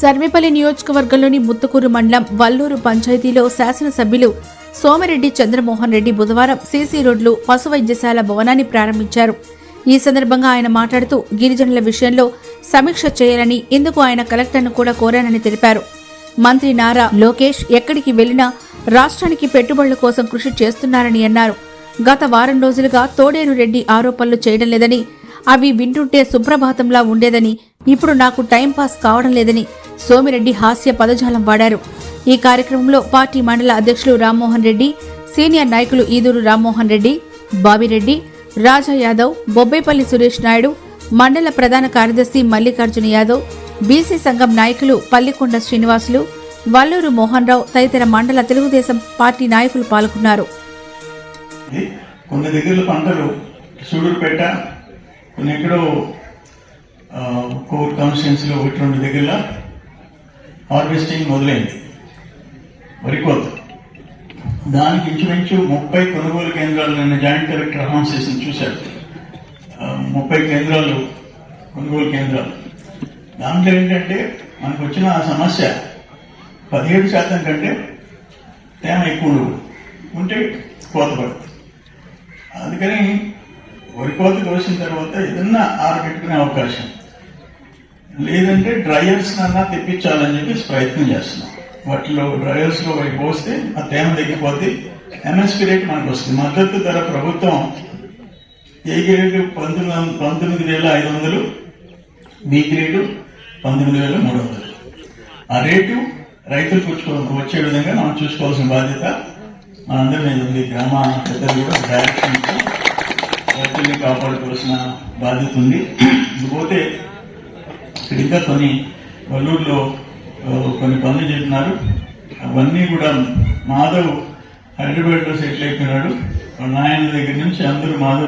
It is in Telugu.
సర్వేపల్లి నియోజకవర్గంలోని ముత్తుకూరు మండలం వల్లూరు పంచాయతీలో శాసనసభ్యులు సోమిరెడ్డి చంద్రమోహన్ రెడ్డి బుధవారం సీసీ రోడ్లు పశు వైద్యశాల భవనాన్ని ప్రారంభించారు. ఈ సందర్భంగా ఆయన మాట్లాడుతూ గిరిజనుల విషయంలో సమీక్ష చేయాలని ఇందుకు ఆయన కలెక్టర్ను కూడా కోరానని తెలిపారు. మంత్రి నారా లోకేష్ ఎక్కడికి వెళ్ళినా రాష్ట్రానికి పెట్టుబడుల కోసం కృషి చేస్తున్నారని అన్నారు. గత వారం రోజులుగా తోడేరు రెడ్డి ఆరోపణలు చేయడం లేదని అవి వింటుంటే సుప్రభాతంలా ఉండేదని ఇప్పుడు నాకు టైంపాస్ కావడం లేదని సోమిరెడ్డి హాస్య పదజాలం వాడారు. ఈ కార్యక్రమంలో పార్టీ మండల అధ్యక్షులు రామ్మోహన్ రెడ్డి సీనియర్ నాయకులు ఈదూరు రామ్మోహన్ రెడ్డి బాబిరెడ్డి రాజా యాదవ్ బొబ్బేపల్లి సురేష్ నాయుడు మండల ప్రధాన కార్యదర్శి మల్లికార్జున యాదవ్ బీసీ సంఘం నాయకులు పల్లికొండ శ్రీనివాసులు వల్లూరు మోహన్ రావు తదితర మండల తెలుగుదేశం పార్టీ నాయకులు పాల్గొన్నారు. కొన్ని దగ్గరలో పంటలు సూడూరుపేట కొన్ని ఎక్కడో కోర్ కాన్స్టిట్యున్సీలో ఒకటి రెండు దగ్గర హార్వెస్టింగ్ మొదలైంది. వరి కోత దానికి ఇంచుమించు ముప్పై కొనుగోలు కేంద్రాలు నిన్న జాయింట్ కలెక్టర్ అనౌన్స్ చేసి చూశారు. ముప్పై కేంద్రాలు కొనుగోలు కేంద్రాలు. దాంట్లో ఏంటంటే మనకు వచ్చిన ఆ సమస్య పదిహేడు శాతం కంటే తేమ ఎక్కువ ఉంటే కోత పడుతుంది. అందుకని వరి కోత కోసిన తర్వాత ఏదన్నా ఆరబెట్టుకునే అవకాశం. లేదంటే డ్రైయర్స్ అన్నా తెప్పించాలని చెప్పి ప్రయత్నం చేస్తున్నాం. వాటిలో డ్రైయర్స్లో అవి పోస్తే ఆ తేమ తగ్గిపోతే ఎంఎస్పీ రేట్ మనకు వస్తుంది. మద్దతు ధర ప్రభుత్వం ఏ గ్రేడ్ పంతొమ్మిది పంతొమ్మిది వేల ఐదు వందలు బి గ్రేడ్ పంతొమ్మిది వేల మూడు వందలు. ఆ రేటు రైతులు కూర్చో వచ్చే విధంగా మనం చూసుకోవాల్సిన బాధ్యత మనందరి మీద ఉంది. గ్రామ పెద్దలు కూడా డైరెక్షన్ రైతుల్ని కాపాడుకోవాల్సిన బాధ్యత ఉంది. ఇకపోతే సరిగ్గా కొన్ని వల్లూరులో కొన్ని పనులు చేస్తున్నారు. అవన్నీ కూడా మాధవ్ హైదరాబాద్లో సెటిల్ అయిపోయినాడు. వాళ్ళ నాయన దగ్గర నుంచి అందరూ మాధవ్